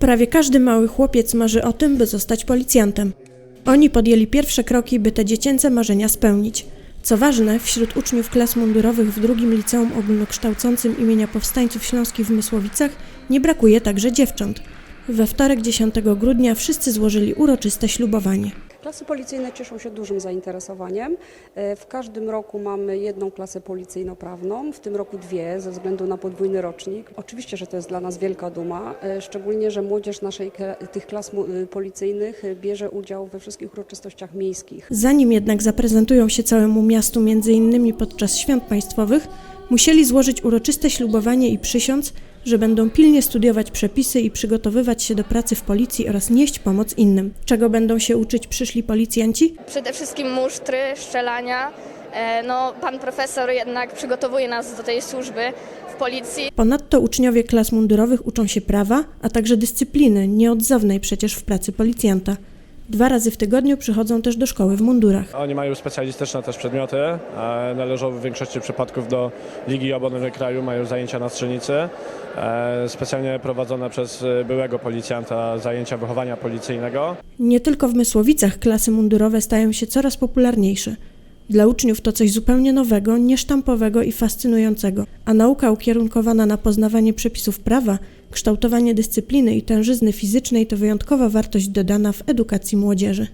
Prawie każdy mały chłopiec marzy o tym, by zostać policjantem. Oni podjęli pierwsze kroki, by te dziecięce marzenia spełnić. Co ważne, wśród uczniów klas mundurowych w drugim liceum ogólnokształcącym imienia Powstańców Śląskich w Mysłowicach nie brakuje także dziewcząt. We wtorek 10 grudnia wszyscy złożyli uroczyste ślubowanie. Klasy policyjne cieszą się dużym zainteresowaniem. E, W każdym roku mamy jedną klasę policyjno-prawną, w tym roku dwie ze względu na podwójny rocznik. Oczywiście, że to jest dla nas wielka duma, e, szczególnie, że młodzież naszej tych klas y, policyjnych e, bierze udział we wszystkich uroczystościach miejskich. Zanim jednak zaprezentują się całemu miastu, między innymi podczas świąt państwowych, musieli złożyć uroczyste ślubowanie i przysiąc, że będą pilnie studiować przepisy i przygotowywać się do pracy w policji oraz nieść pomoc innym. Czego będą się uczyć przyszli policjanci? Przede wszystkim musztry, strzelania. E, No, pan profesor jednak przygotowuje nas do tej służby w policji. Ponadto uczniowie klas mundurowych uczą się prawa, a także dyscypliny, nieodzownej przecież w pracy policjanta. Dwa razy w tygodniu przychodzą też do szkoły w mundurach. Oni mają specjalistyczne też przedmioty, e, należą w większości przypadków do Ligi Obrony Kraju, mają zajęcia na strzelnicy, e, specjalnie prowadzone przez e, byłego policjanta zajęcia wychowania policyjnego. Nie tylko w Mysłowicach klasy mundurowe stają się coraz popularniejsze. Dla uczniów to coś zupełnie nowego, niesztampowego i fascynującego, a nauka ukierunkowana na poznawanie przepisów prawa, kształtowanie dyscypliny i tężyzny fizycznej to wyjątkowa wartość dodana w edukacji młodzieży.